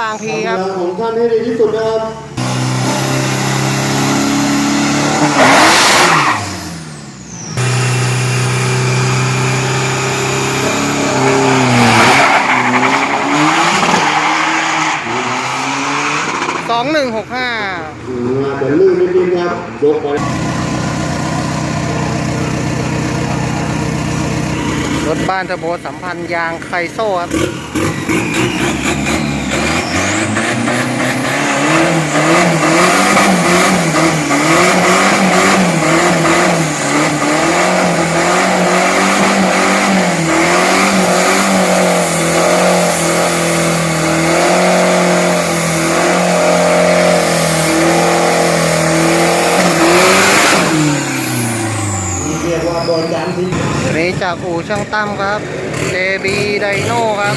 บางพีครับทำงานของท่านให้ดีที่สุดนะครับสองหนึ่งหกห้าอืมอาจจะลื่นนิดๆครับยกไปรถบ้านเทอร์โบสัมพันธ์ยางไคโซ่ครับ เรียกว่าโด นยันทิ้งอันนี้จากอู่ช่างตั้มครับ JB Dino ครับ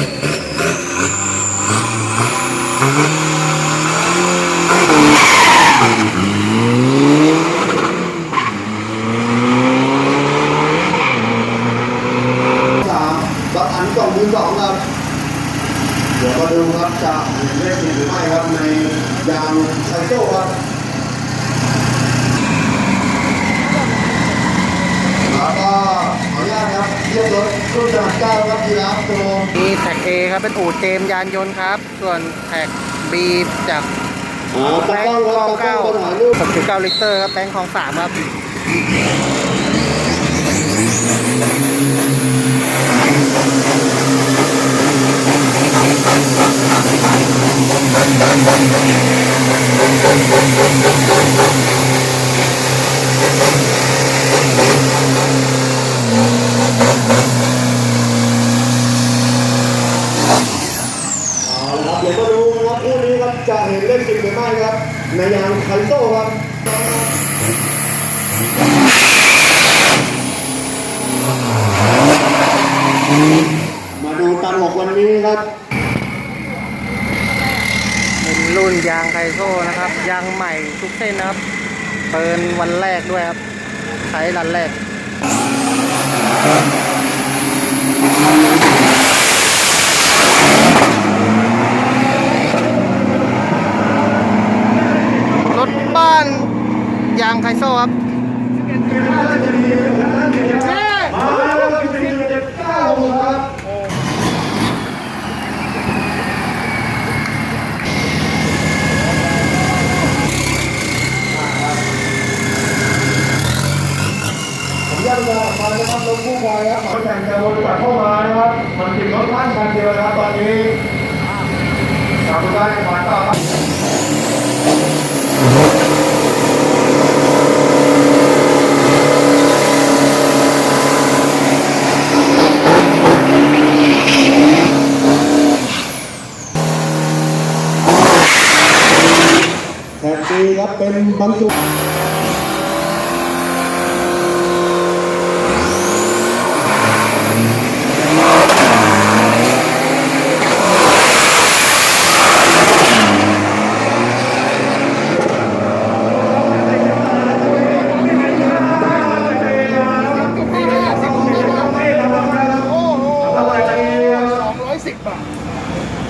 สามบัตรอันสองมือสองครับ เดี๋ยวมาดูครับจะเห็นเลขหรือไม่ครับในยางไซโก้ครับแล้วก็ขออนุญาตครับเรียรุ่นขนาดเก้าครับยีราฟโตมีแท็กเอครับเป็นอู่เจมยานยนต์ครับ ส่วนแท็กบีจากอ่าตะแบกงล้องค์คลองเก้าองมาถ่าลิตรครับแบงค์คลองสามครับ เอาละครับเดี๋ ยวมาดูนะครับคู่นี้ครับจะเห็นเลขสิบหรือไม่ครับในยางไคโซ่ครับมาดูตันหกวันนี้ครับเป็นรุ่นยางไคโซ่นะครับ ยางใหม่ทุกเส้นนะครับ เปินวันแรกด้วยครับ ใช้รันแรก รถบ้านยางไครับผมยังจะมานะครับรถกู้ภัยครับเขาแต่งจะวนกลับเข้ามานะครับมันติดรถท่านคันเดียวนะครับตอนนี้ทำได้มาต่อครับ แท็กซี่ครับ เป็นบรรจุ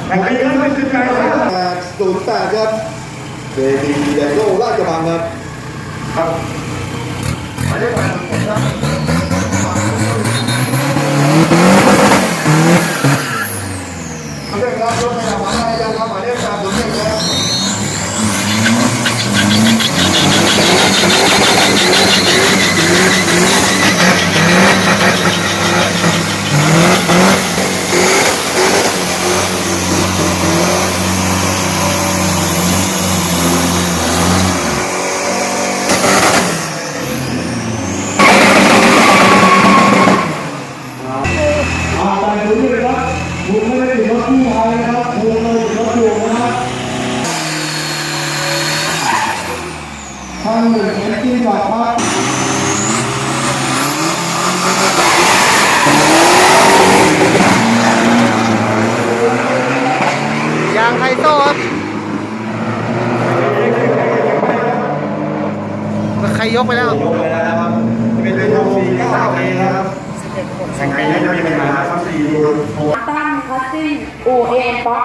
แท็กซี่ไม่ถึงใจแปดศูนย์แปดครับ เวทีแดโก้ราชบังครับ ครับหมายเลขแปดศูนย์ครับหมายเลขครับรถพยาบาลอะไรยังครับหมายเลขแปดศูนย์หนึ่งครับ อ่าไปดูเลยครับคุณไม่ได้ถึงรถกู้ภัยนะครับคุณเลยถึงรถอยู่นะครับ ท่านหนึ่งแท็กซี่กลับครับยางไคโซ่ครับใครยกไปแล้วยกไปแล้วนะครับเป็นเป็นสี่เก้าเอนะครับแข่งขันยังไม่มีปัญหาครับสี่ดูตั้งคัสติ้งอูเอ็นป๊อ